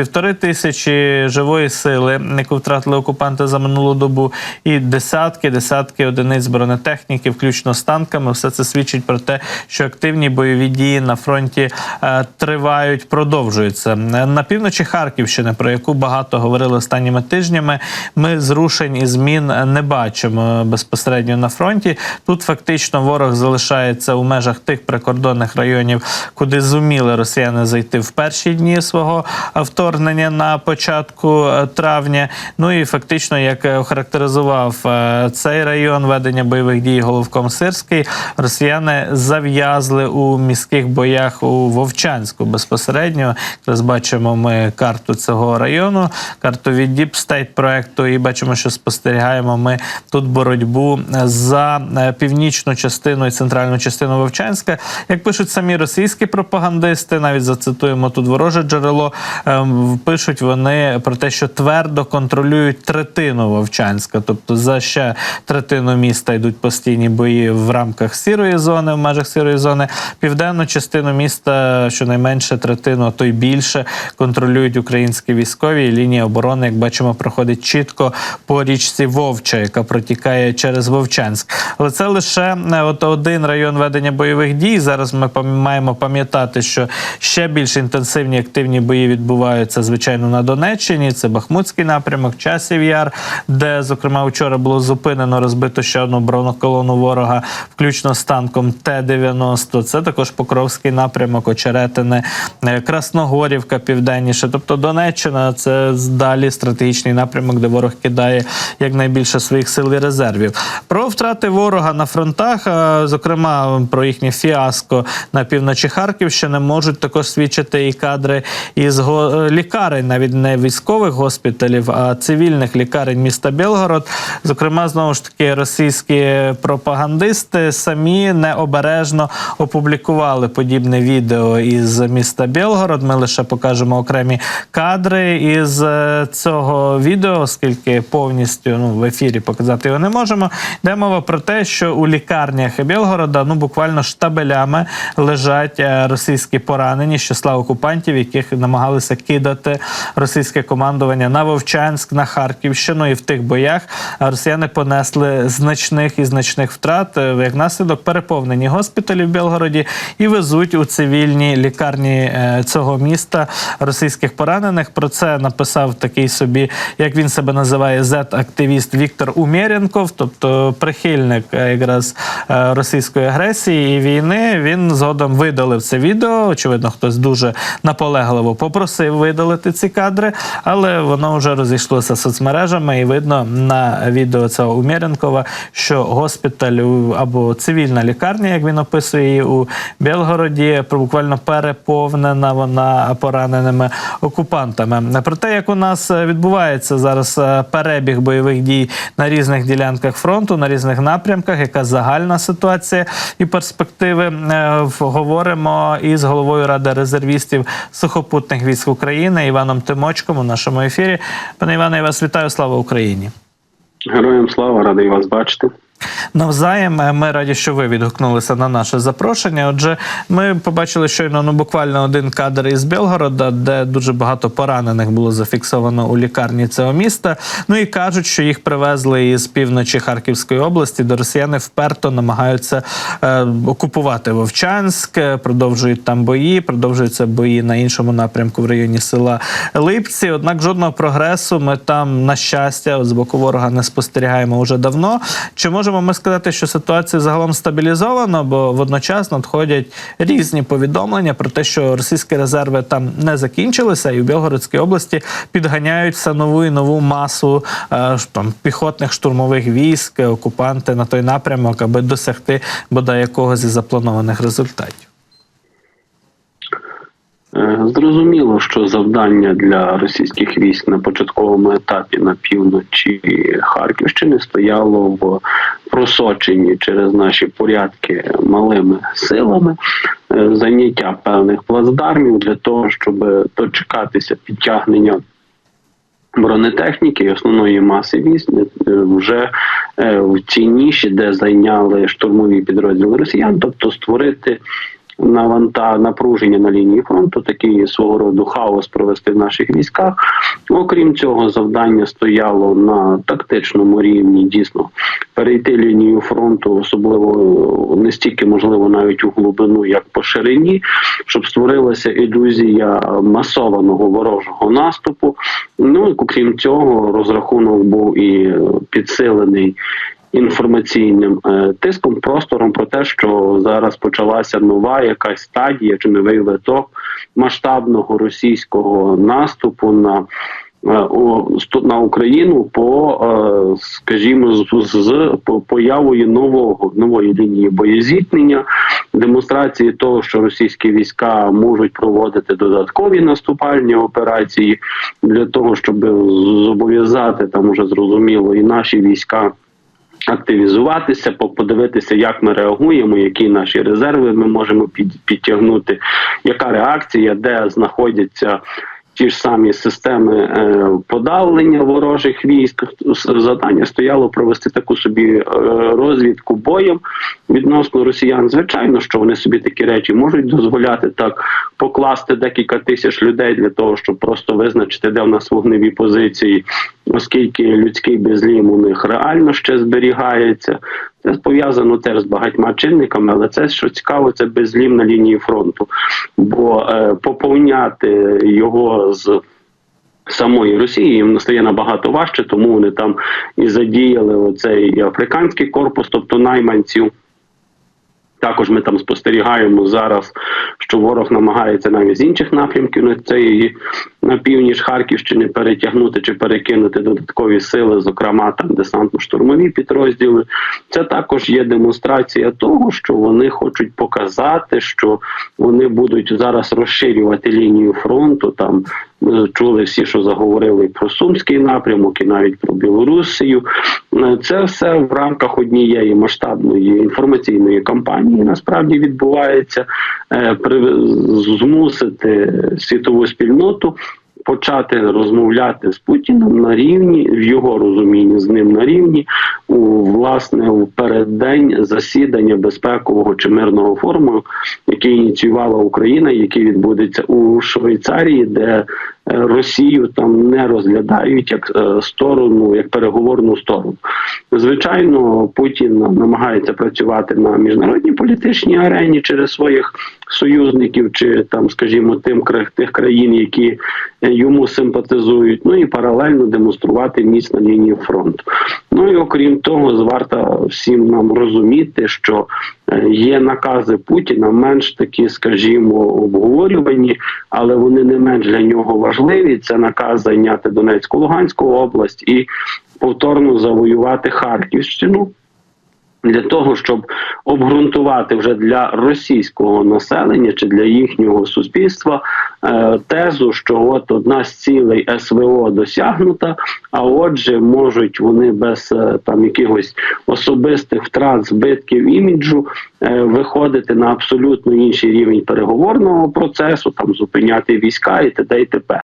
півтори тисячі живої сили, яку втратили окупанти за минулу добу, і десятки, десятки одиниць бронетехніки, включно з танками. Все це свідчить про те, що активні бойові дії на фронті е, тривають, продовжуються на півночі Харківщини, про яку багато говорили останніми тижнями. Ми зрушень і змін не бачимо безпосередньо на фронті. Тут фактично ворог залишається у межах тих прикордонних районів, куди зуміли росіяни зайти в перші дні свого е, вторгнення на початку е, травня. Ну і фактично, як е, охарактеризував е, цей район ведення бойових дій головком Сирський, росіяни зав'язли у міських боях у Вовчанську безпосередньо. Якраз бачимо ми карту цього району, карту від Deep проекту, і бачимо, що спостерігаємо ми тут боротьбу за північну частину і центральну частину Вовчанська. Як пишуть самі російські пропагандисти, навіть зацитуємо тут вороже джерело, ем, пишуть вони про те, що твердо контролюють третину Вовчанська, тобто за ще третину міста йдуть постійні бої в рамках сірої зони, в межах сірої зони. Південну частину міста, щонайменше третину, а то й більше, контролюють українські військові. І лінія оборони, як бачимо, проходить чітко по річці Вовча, яка протікає через Вовчанськ. Але це лише е, от один район ведення бойових дій. Зараз ми маємо пам'ятати, що ще більш інтенсивні активні бої відбуваються звичайно на Донеччині. Це Бахмутський напрямок, Часів Яр, де зокрема вчора було зупинено розбито ще одну бронеколону ворога, включно з танком Т-90. Це також Покровський напрямок, Очеретине, е, Красногорівка південніше. Тобто Донеччина це далі стратегічний напрямок, де ворог кидає якнайбільше своїх сил і резервів. Про втрати ворога на фронтах, е, зокрема про їхнє фіаско на півночі Харківщини, можуть також свідчити і кадри із лікарень, навіть не військових госпіталів, а цивільних лікарень міста Білгород. Зокрема, знову ж таки, російські пропагандисти самі необережно опублікували подібне відео із міста Білгород. Ми лише покажемо окремі кадри із е, цього відео, оскільки повністю ну, в ефірі показати його не можемо. Йде мова про те, що у лікарнях Білгорода ну буквально штабелями лежать е, російські поранені з числа окупантів, яких намагалися кидати російське командування на Вовчанськ, на Харківщину. І в тих боях росіяни понесли значних і значних втрат. Е, Як наслідок переповнені госпіталі в Білгороді і везуть у цивільні лікарні е, цього міста російських поранених. Про це написав такий собі, як він себе називає, зет-активіст Віктор Умєрєнков, тобто прихильник е, якраз російської агресії і війни. Він згодом видалив це відео. Очевидно, хтось дуже наполегливо попросив видалити ці кадри, але воно вже розійшлося соцмережами, і видно на відео цього Умєрєнкова, що госпіталь або цивільна лікарня, як він описує її у Білгороді, буквально переповнена вона пораненими окупантами. Про те, як у нас відбувається зараз е, перебіг бойових дій на різних ділянках фронту, на різних напрямках, яка загальна ситуація і перспективи, е, говоримо із головою ради резервістів сухопутних військ України Іваном Тимочком у нашому ефірі. Пане Іване, я вас вітаю. Слава Україні! Героям слава, радий вас бачити. Навзаєм е, ми раді, що ви відгукнулися на наше запрошення. Отже, ми побачили щойно ну буквально один кадр із Білгорода, де дуже багато поранених було зафіксовано у лікарні цього міста. Ну і кажуть, що їх привезли із півночі Харківської області, де росіяни вперто намагаються е, окупувати Вовчанськ, е, продовжують там бої, продовжуються бої на іншому напрямку в районі села Липці. Однак жодного прогресу ми там, на щастя, з боку ворога не спостерігаємо вже давно. Чи можемо ми сказати, що ситуація загалом стабілізована? Бо водночас надходять різні повідомлення про те, що російські резерви там не закінчилися, і в Білгородській області підганяють все нову і нову масу е, там піхотних штурмових військ, окупанти на той напрямок, аби досягти бодай якогось із запланованих результатів. Е, Зрозуміло, що завдання для російських військ на початковому етапі на півночі Харківщини стояло в просоченні через наші порядки малими силами, е, заняття певних плацдармів для того, щоб дочекатися підтягнення бронетехніки і основної маси військ е, вже в цій ніші, де зайняли штурмові підрозділи росіян, тобто створити наванта напруження на лінії фронту, такий свого роду хаос провести в наших військах. Окрім цього, завдання стояло на тактичному рівні. Дійсно, перейти лінію фронту, особливо не стільки можливо навіть у глибину, як по ширині, щоб створилася ілюзія масованого ворожого наступу. Ну і окрім цього, розрахунок був і підсилений інформаційним е, тиском, простором про те, що зараз почалася нова якась стадія чи новий виток масштабного російського наступу на. е, На Україну по, е, скажімо, з, з по- появою нового нової лінії боєзіткнення, демонстрації того, що російські війська можуть проводити додаткові наступальні операції для того, щоб зобов'язати там уже зрозуміло і наші війська активізуватися, по- подивитися, як ми реагуємо, які наші резерви ми можемо під, підтягнути, яка реакція, де знаходяться. Ті ж самі системи е, подавлення ворожих військ завдання стояло провести таку собі е, розвідку боєм відносно росіян. Звичайно, що вони собі такі речі можуть дозволяти так покласти декілька тисяч людей для того, щоб просто визначити, де в нас вогневі позиції, оскільки людський безлім у них реально ще зберігається. Це пов'язано теж з багатьма чинниками, але це що цікаво, це безлім на лінії фронту. Бо е, поповняти його з самої Росії їм стає набагато важче, тому вони там і задіяли оцей африканський корпус, тобто найманців. Також ми там спостерігаємо зараз, що ворог намагається навіть з інших напрямків на цей на північ Харківщини перетягнути чи перекинути додаткові сили, зокрема там десантно-штурмові підрозділи. Це також є демонстрація того, що вони хочуть показати, що вони будуть зараз розширювати лінію фронту. Там чули всі, що заговорили про Сумський напрямок, і навіть про Білорусію. Це все в рамках однієї масштабної інформаційної кампанії насправді відбувається Е, змусити світову спільноту. Почати розмовляти з Путіним на рівні в його розумінні з ним на рівні у власне в переддень засідання безпекового чи мирного форуму, який ініціювала Україна, який відбудеться у Швейцарії, де Росію там не розглядають як е, сторону, як переговорну сторону. Звичайно, Путін намагається працювати на міжнародній політичній арені через своїх союзників, чи там, скажімо, тим тих країн, які е, йому симпатизують. Ну і паралельно демонструвати міць на лінії фронту. Ну і окрім того, варто всім нам розуміти, що е, є накази Путіна менш такі, скажімо, обговорювані, але вони не менш для нього важливі. Це наказ зайняти Донецьку Луганську область і повторно завоювати Харківщину. Для того щоб обґрунтувати вже для російського населення чи для їхнього суспільства е, тезу, що от одна з цілей СВО досягнута, а отже, можуть вони без е, там якихось особистих втрат, збитків іміджу е, виходити на абсолютно інший рівень переговорного процесу, там зупиняти війська і т.д. і т.п.